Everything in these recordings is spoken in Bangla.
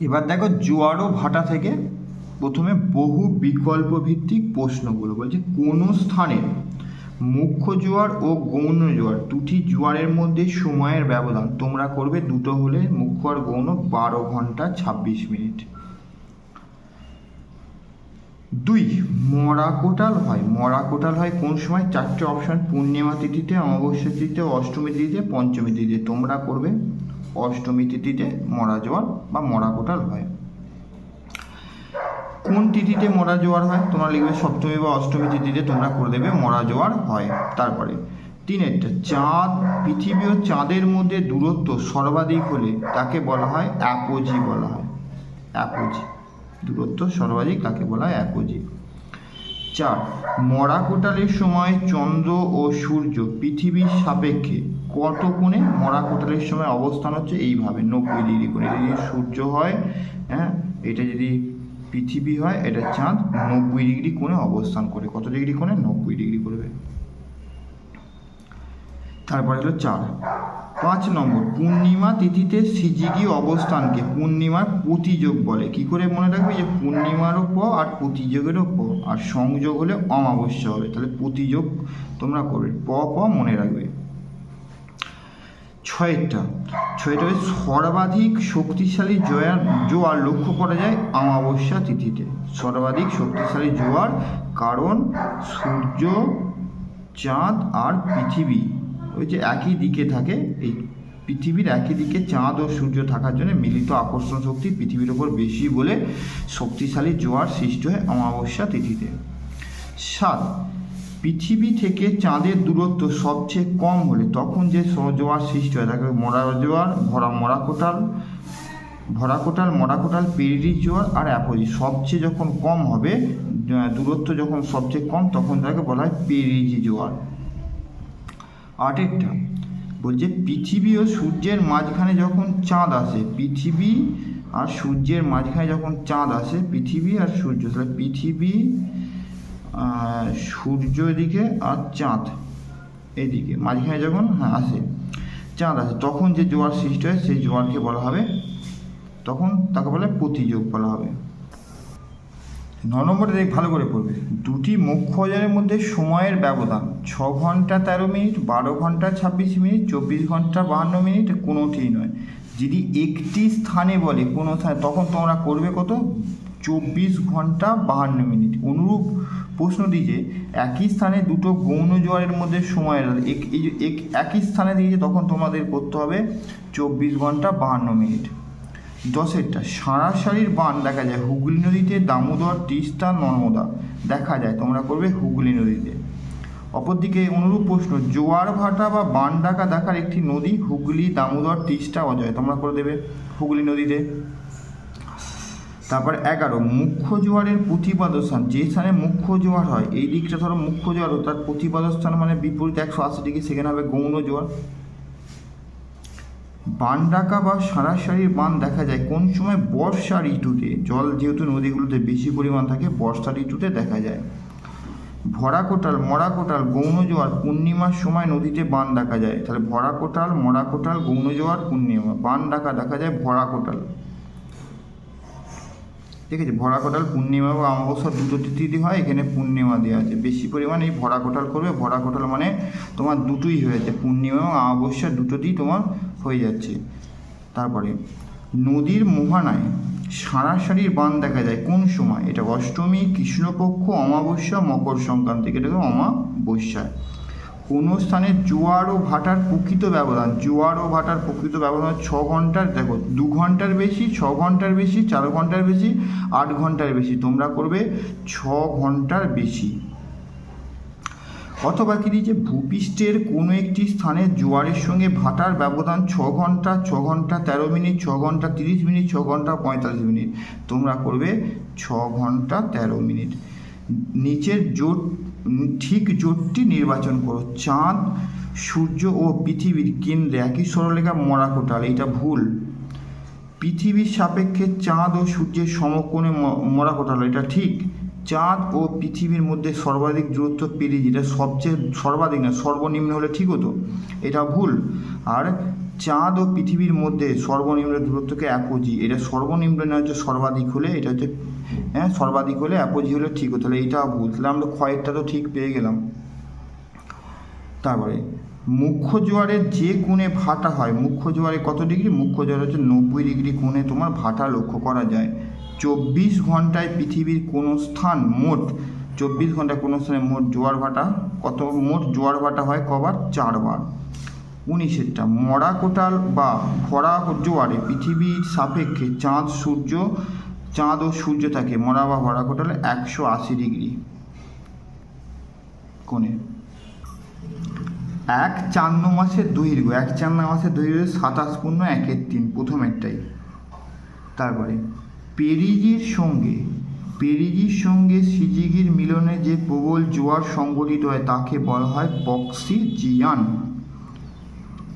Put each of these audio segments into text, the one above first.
এবার দেখো জোয়ার ভাটা থেকে প্রথমে বহু বিকল্প ভিত্তিক প্রশ্নগুলো। বলছে কোন স্থানে মুখ্য জোয়ার ও গৌণ জোয়ার দুটি জোয়ারের মধ্যে সময়ের ব্যবধান? তোমরা করবে দুটো হলে মুখ্য আর গৌণ বারো ঘণ্টা ছাব্বিশ মিনিট। দুই, মরা কোটাল হয়। মরা কোটাল হয় কোন সময়? চারটে অপশন, পূর্ণিমা তিথিতে, অমাবস্যা তিথিতে, অষ্টমী তিথিতে, পঞ্চমী তিথিতে। তোমরা করবে অষ্টমী তিথিতে মরা জোয়ার বা মরা কোটাল হয়। কোন তিথিতে মরা জোয়ার হয়? তোমরা লিখবে সপ্তমী বা অষ্টমী তিথিতে তোমরা করে দেবে মরা জোয়ার হয়। তারপরে তিনেরটা চাঁদ, পৃথিবী ও চাঁদের মধ্যে দূরত্ব সর্বাধিক হলে তাকে বলা হয়? অ্যাপোজি বলা হয়। অ্যাপোজি। দূরত্ব সর্বাধিক তাকে বলা হয়? অ্যাপোজি। চার, মরা কোটালের সময় চন্দ্র ও সূর্য পৃথিবীর সাপেক্ষে কত কোণে মরা কোটালের সময় অবস্থান হচ্ছে এইভাবে, নব্বই ডিগ্রি কোণে যদি সূর্য হয় হ্যাঁ এটা যদি পৃথিবী হয়, এটা চাঁদ, নব্বই ডিগ্রি কোণে অবস্থান করে। কত ডিগ্রি কোণে? নব্বই ডিগ্রি করবে। তারপরে হলো চার পাঁচ নম্বর, পূর্ণিমা তিথিতে সিজিগি অবস্থানকে পূর্ণিমার প্রতিযোগ বলে। কি করে মনে রাখবে? যে পূর্ণিমারও প আর প্রতিযোগেরও প। আর সংযোগ হলে অমাবস্যা হবে। তাহলে প্রতিযোগ তোমরা করবে। প প মনে রাখবে। ছয়টা। ছয়টা সর্বাধিক শক্তিশালী জয়ার জোয়ার লক্ষ্য করা যায় অমাবস্যা তিথিতে। সর্বাধিক শক্তিশালী জোয়ার কারণ সূর্য, চাঁদ আর পৃথিবী। ওই যে একই দিকে থাকে, এই পৃথিবীর একই দিকে চাঁদ ও সূর্য থাকার জন্য মিলিত আকর্ষণ শক্তি পৃথিবীর ওপর বেশি বলে শক্তিশালী জোয়ার সৃষ্টি হয় অমাবস্যা তিথিতে। সাত পৃথিবী থেকে চাঁদের দূরত্ব সবচেয়ে কম হলে তখন যে স- জোয়ার সৃষ্টি হয়, তাকে মরা জোয়ার, ভরা মরা কোটাল, ভরা কোটাল, মরা কোটাল, পেরিরি জোয়ার আর অ্যাপোজি। সবচেয়ে যখন কম হবে দূরত্ব যখন সবচেয়ে কম, তখন তাকে বলা হয় পেরিজি জোয়ার। আটেরটা বলছে পৃথিবী ও সূর্যের মাঝখানে যখন চাঁদ আসে, পৃথিবী আর সূর্যের মাঝখানে যখন চাঁদ আসে, পৃথিবী আর সূর্য, তাহলে পৃথিবী সূর্য এদিকে আর চাঁদ এদিকে। মাঝখানে যখন হ্যাঁ আসে, চাঁদ আসে, তখন যে জোয়ার সৃষ্টি হয়, সেই জোয়ারকে বলা হবে, তখন তাকে বলে প্রতিযোগ বলা হবে। ন নম্বরে দেখ, ভালো করে পড়বে। দুটি মুখ্য অজানের মধ্যে সময়ের ব্যবধান, ছ ঘণ্টা তেরো মিনিট, বারো ঘণ্টা ছাব্বিশ মিনিট, চব্বিশ ঘণ্টা বাহান্ন মিনিট, কোনোটিই নয়। যদি একটি স্থানে বলে কোনো স্থানে, তখন তোমরা করবে কত? চব্বিশ ঘণ্টা বাহান্ন মিনিট। অনুরূপ প্রশ্নটি যে, একই স্থানে দুটো গৌণ জোয়ারের মধ্যে সময়ের এক- এই যে, এক- একই স্থানে দিয়েছে তখন তোমাদের করতে হবে চব্বিশ ঘণ্টা বাহান্ন মিনিট। দশেরটা, সারাসারির বান দেখা যায় হুগলি নদীতে দামোদর, তিস্তা, নর্মদা। দেখা যায়, তোমরা করবে হুগলি নদীতে। অপরদিকে অনুরূপ প্রশ্ন, জোয়ার ভাটা বা বান ডাকা দেখার একটি নদী হুগলি, দামোদর, তিস্তা অজয়, তোমরা করে দেবে হুগলি নদীতে। তারপর এগারো মুখ্য জোয়ারের প্রতিপাদ স্থান যে স্থানে মুখ্য জোয়ার হয়, এই দিকটা ধরো মুখ্য জোয়ার তার প্রতিপাদ স্থান মানে বিপরীত একশো আশি ডিগ্রি, সেখানে হবে গৌণ জোয়ার বান ডাকা বা সারাসারির বান দেখা যায়, কোন সময় বর্ষা ঋতুতে, জল যেহেতু নদীগুলোতে বেশি পরিমাণ থাকে, বর্ষা ঋতুতে দেখা যায়। ভরা কোটাল মরা কোটাল গৌণ জোয়ার পূর্ণিমার সময় নদীতে বান দেখা যায়। তাহলে ভরা কোটাল মরা কোটাল গৌণ জোয়ার পূর্ণিমা। বান ডাকা দেখা যায় ভরা কোটাল ঠিক আছে? ভরা কোটাল পূর্ণিমা বা অমাবস্যা দুটো তিথি হয়, এখানে পূর্ণিমা দেওয়া আছে। বেশি পরিমাণে এই ভরা কোটাল করবে। ভরা কোটাল মানে তোমার দুটোই হয়ে যাচ্ছে। পূর্ণিমা এবং অমাবস্যা দুটোতেই তোমার হয়ে যাচ্ছে। তারপরে, নদীর মোহানায় সারাসারির বান দেখা যায় কোন সময়? এটা অষ্টমী, কৃষ্ণপক্ষ, অমাবস্যা, মকর সংক্রান্তি এটা অমাবস্যায় কোনো স্থানে জোয়ার ও ভাটার প্রকৃত ব্যবধান, জোয়ার ও ভাটার প্রকৃত ব্যবধান ছ ঘণ্টার, দেখো, দু ঘণ্টার বেশি, ছ ঘণ্টার বেশি, চার ঘণ্টার বেশি, আট ঘণ্টার বেশি, তোমরা করবে ছ ঘণ্টার বেশি। অথবা কি দিয়েছে? ভূপৃষ্ঠের কোনো একটি স্থানে জোয়ারের সঙ্গে ভাটার ব্যবধান ছ ঘণ্টা ছ ঘণ্টা তেরো মিনিট, ছ ঘণ্টা তিরিশ মিনিট, ছ ঘণ্টা পঁয়তাল্লিশ মিনিট, তোমরা করবে ছ ঘণ্টা তেরো মিনিট। নিচের জোট ঠিক জোটটি নির্বাচন করো। চাঁদ, সূর্য ও পৃথিবীর কেন্দ্রে একই সরলেখা মরা কোটাল এটা ভুল। পৃথিবীর সাপেক্ষে চাঁদ ও সূর্যের সমকোণে মরা কোটাল, এটা ঠিক। চাঁদ ও পৃথিবীর মধ্যে সর্বাধিক দূরত্ব পেরিয়ে যেটা সবচেয়ে সর্বাধিক না, সর্বনিম্ন হলে ঠিক হতো, এটা ভুল। আর চাঁদ ও পৃথিবীর মধ্যে সর্বনিম্ন দূরত্বকে অ্যাপোজি এটা সর্বনিম্ন না হচ্ছে সর্বাধিক হলে এটা হচ্ছে হ্যাঁ সর্বাধিক হলে অ্যাপোজি হলে ঠিক হতো। তাহলে এইটা ভুল তাহলে আমরা ক্ষয়েরটা তো ঠিক পেয়ে গেলাম। তারপরে, মুখ্য জোয়ারের যে কোণে ভাটা হয়, মুখ্য জোয়ারে কত ডিগ্রি? মুখ্য জোয়ার হচ্ছে নব্বই ডিগ্রি কোণে তোমার ভাটা লক্ষ্য করা যায়। চব্বিশ ঘন্টায় পৃথিবীর কোনো স্থান মোট, চব্বিশ ঘন্টায় কোনো স্থানে মোট জোয়ার ভাটা কত? মোট জোয়ার ভাটা হয় কবার? চারবার। উনিশেরটা মরা কোটাল বা ভরা জোয়ারে পৃথিবীর সাপেক্ষে চাঁদ, সূর্য চাঁদ ও সূর্য থাকে, মরা বা ভরা কোটালে একশো আশি ডিগ্রি কোণে। এক চান্ন মাসের দৈর্ঘ্য, এক চান্ন মাসের দৈর্ঘ্য, সাতাশ পূর্ণ, একের তিন, প্রথমেরটাই। তারপরে পেরিজির সঙ্গে পেরিজির সঙ্গে সিজিগির মিলনে যে প্রবল জোয়ার সংগঠিত হয়, তাকে বলা হয় বক্সিজিয়ান।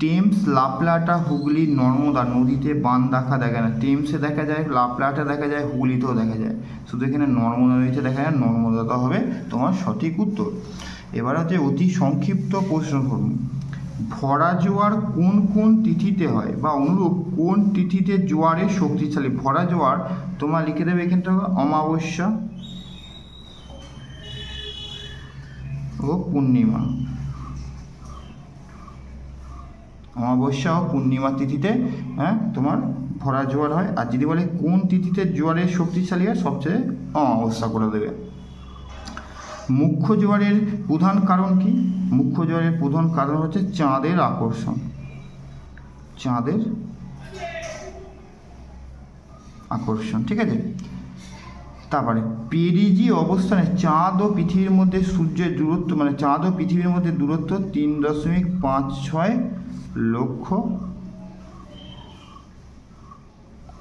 Thames, La Plata, Hooghly, Narmada নদীতে বান দেখা দেখা না। টেমসে দেখা যায়, লাপলাটা দেখা যায়, হুগলিতেও দেখা যায়। শুধু এখানে নর্মদা নদীতে দেখা যায় নর্মদাটা হবে তোমার সঠিক উত্তর। এবার হচ্ছে অতি সংক্ষিপ্ত প্রশ্ন করুন ভরা জোয়ার কোন কোন তিথিতে হয়? বা অনুরূপ কোন তিথিতে জোয়ারের শক্তিশালী? ভরা জোয়ার তোমার লিখে দেবে এখানটা অমাবস্যা ও পূর্ণিমা। অমাবস্যা ও পূর্ণিমা তিথিতে হ্যাঁ তোমার ভরা জোয়ার হয়। আর যদি বলে কোন তিথিতে জোয়ারের শক্তিশালী হয় সবচেয়ে অমাবস্যা করে দেবে? মুখ্য জোয়ারের প্রধান কারণ কি? মুখ্য জোয়ারের প্রধান কারণ হচ্ছে চাঁদের আকর্ষণ। চাঁদের আকর্ষণ, ঠিক আছে? তারপরে পেরিজি অবস্থানে চাঁদ ও পৃথিবীর মধ্যে সূর্যের দূরত্ব মানে চাঁদ ও পৃথিবীর মধ্যে দূরত্ব তিন দশমিক পাঁচ ছয় লক্ষ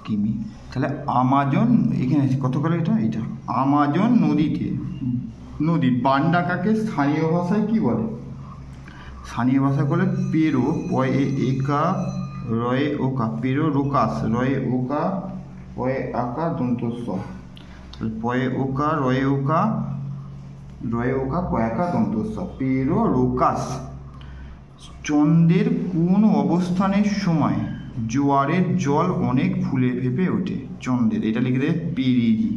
কিমি? তাহলে আমাজন, এখানে কত করে এটা? এটা আমাজন নদীতে, নদী, বান্ডাকাকে স্থানীয় ভাষায় কি বলে? স্থানীয় ভাষা বলে পেরো, পয়ে একা, রয়ে ওকা, পেরো রোকাস, রয়ে ওকা, পয়ে আকা, দন্তস্ব। পয়ে ওকা, রয়ে ওকা রয়ে ওকা পয়াকা দন্তস্ব। পেরো রোকাস। চন্দ্রের কোন অবস্থানের সময় জোয়ারের জল অনেক ফুলে ফেপে ওঠে? চন্দ্রের, এটা লিখে দেবে পেরিজি।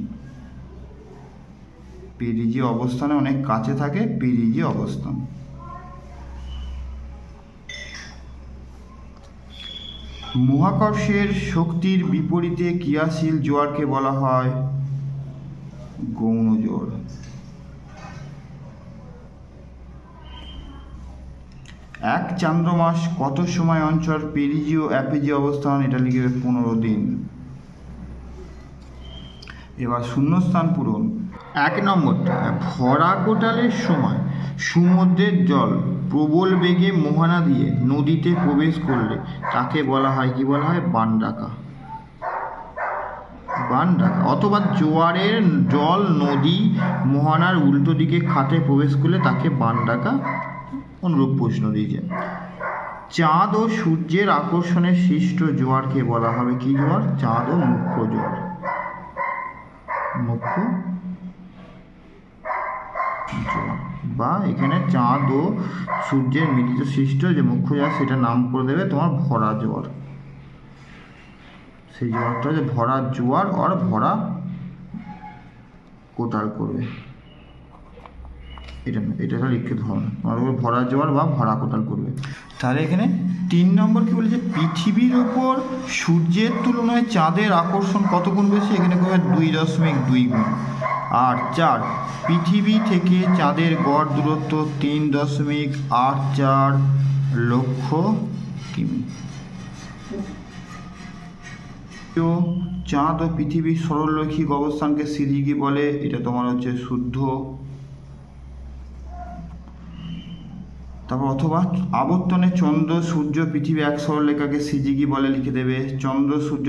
পেরিজি অবস্থানে অনেক কাছে থাকে, পেরিজি অবস্থান। মহাকর্ষের শক্তির বিপরীতে ক্রিয়াশীল জোয়ারকে বলা হয় গৌণ জোয়ার। এক চান্দ্রমাস কত সময় অঞ্চল পেরিজি ও অ্যাপেজি অবস্থান, এটা লিখবে পনেরো দিন। এবার শূন্যস্থান পূরণ। এক নম্বরটা ভরা কোটালের সময় সমুদ্রের জল প্রবল বেগে মোহনা দিয়ে নদীতে প্রবেশ করলে তাকে বলা হয়, কি বলা হয়? বান ডাকা বান ডাকা অথবা জোয়ারের জল নদী মোহনার উল্টো দিকে খাতে প্রবেশ করলে তাকে বান ডাকা অনুরূপ প্রশ্ন দিয়েছে চাঁদ ও সূর্যের আকর্ষণে সৃষ্ট জোয়ারকে বলা হবে? কি জোয়ার? চাঁদ ও মুখ্য জোয়ার। মুখ্য জোয়ার। বা এখানে চাঁদ ও সূর্যের মিলিত সৃষ্ট যে মুখ্য জোয়ার, সেটা নাম করে দেবে তোমার ভরা জোয়ার। সেই জোয়ারটা হচ্ছে ভরা জোয়ার, আর ভরা কোটাল করবে। এটা না এটা তার লিখিত না তোমার উপর ভরা জোয়ার বা ভরা কোটাল করবে তাহলে এখানে তিন নম্বর কি বলেছে? পৃথিবীর উপর সূর্যের তুলনায় চাঁদের আকর্ষণ কত গুণ বেশি? এখানে করবে দুই দশমিক দুই গুণ। আর চার, পৃথিবী থেকে চাঁদের গড় দূরত্ব তিন দশমিক আট চার লক্ষ কিমি। চাঁদ ও পৃথিবীর সরলরৈখিক অবস্থানকে সিরিকি বলে, এটা তোমার হচ্ছে শুদ্ধ তারপর অথবা আবর্তনে চন্দ্র, সূর্য, পৃথিবী এক সরলরেখাকে সিজিগি বলে লিখে দেবে। চন্দ্র, সূর্য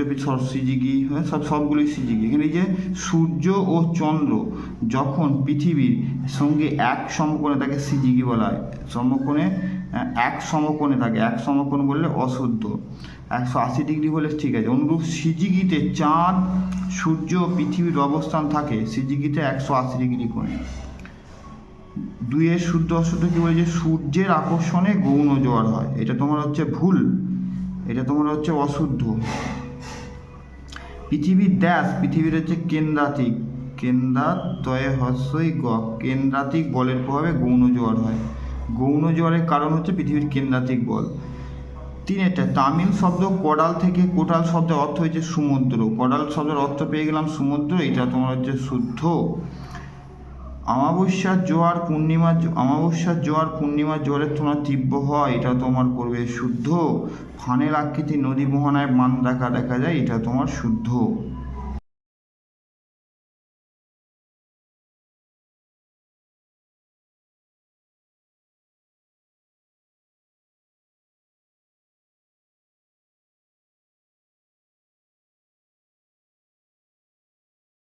সিজিগি হ্যাঁ সব, সবগুলোই সিজিগি। এখানে যে সূর্য ও চন্দ্র যখন পৃথিবীর সঙ্গে এক সমকোণে তাকে সিজিগি বলা হয়। সমকোণে এক সমকোণে থাকে এক সমকোণ বললে অশুদ্ধ। একশো আশি ডিগ্রি হলে ঠিক আছে। অনুরূপ সিজিগিতে চাঁদ, সূর্য পৃথিবীর অবস্থান থাকে সিজিগিতে একশো আশি ডিগ্রি কোণে। দুইয়ের শুদ্ধ অশুদ্ধ কি বলে যে সূর্যের আকর্ষণে গৌণ জ্বর হয়? এটা তোমার হচ্ছে ভুল। এটা তোমার হচ্ছে অশুদ্ধ। পৃথিবীর ড্যাশ পৃথিবীর হচ্ছে কেন্দ্রাতিক। কেন্দ্রাতয়ে হস্যই গ। কেন্দ্রাতিক বলের প্রভাবে গৌণ জ্বর হয়। গৌণ জোয়ারের কারণ হচ্ছে পৃথিবীর কেন্দ্রাতিক বল। তিনেরটা, তামিল শব্দ কোডাল থেকে কোটাল শব্দের অর্থ হয়েছে সমুদ্র। কোডাল শব্দের অর্থ পেয়ে গেলাম সমুদ্র, এটা তোমার হচ্ছে শুদ্ধ। অমাবস্যার জোয়ার পূর্ণিমার অমাবস্যার জোয়ার পূর্ণিমার জোয়ারের তোমার তীব্র হয়, এটা তোমার করবে শুদ্ধ। ফানেল আকৃতি নদী মোহনায় মান দেখা দেখা যায়, এটা তোমার শুদ্ধ।